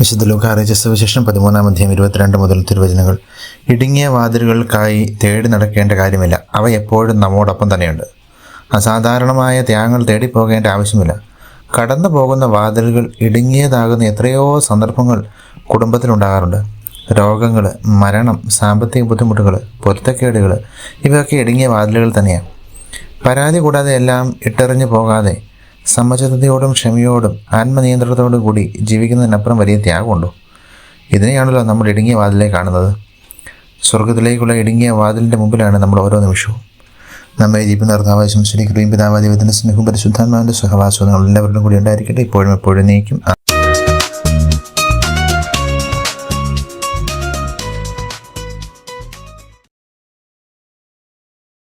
വിശുദ്ധ ലൂക്ക അറിയിച്ച സുവിശേഷം പതിമൂന്നാം അധ്യായം ഇരുപത്തിരണ്ട് മുതൽ തിരുവചനങ്ങൾ. ഇടുങ്ങിയ വാതിലുകൾക്കായി തേടി നടക്കേണ്ട കാര്യമില്ല. അവ എപ്പോഴും നമ്മോടൊപ്പം തന്നെയുണ്ട്. അസാധാരണമായ ത്യാഗങ്ങൾ തേടിപ്പോകേണ്ട ആവശ്യമില്ല. കടന്നു പോകുന്ന വാതിലുകൾ ഇടുങ്ങിയതാകുന്ന എത്രയോ സന്ദർഭങ്ങൾ കുടുംബത്തിലുണ്ടാകാറുണ്ട്. രോഗങ്ങൾ മരണം സാമ്പത്തിക ബുദ്ധിമുട്ടുകൾ പൊരുത്തക്കേടുകൾ ഇവയൊക്കെ ഇടുങ്ങിയ വാതിലുകൾ തന്നെയാണ്. പരാതി കൂടാതെ എല്ലാം ഇട്ടെറിഞ്ഞു പോകാതെ സമചിത്തതയോടും ക്ഷമയോടും ആത്മനിയന്ത്രണത്തോടും കൂടി ജീവിക്കുന്നതിനപ്പുറം വലിയ ത്യാഗമുണ്ടോ? ഇതിനെയാണല്ലോ നമ്മൾ ഇടുങ്ങിയ വാതിലേ കാണുന്നത്. സ്വർഗത്തിലേക്കുള്ള ഇടുങ്ങിയ വാതിലിന്റെ മുമ്പിലാണ് നമ്മൾ ഓരോ നിമിഷവും. നമ്മെ ജീവിക്കുന്ന നിർത്താവശ്യം ശംശ്രീ പിതാവാ പിതാവാദിവത്തിന്റെ സ്നേഹവും പരിശുദ്ധാത്മാവിന്റെ സഹവാസവും നിങ്ങൾ എല്ലാവരുടെയും കൂടി ഉണ്ടായിരിക്കട്ടെ. ഇപ്പോഴും എപ്പോഴും നീക്കും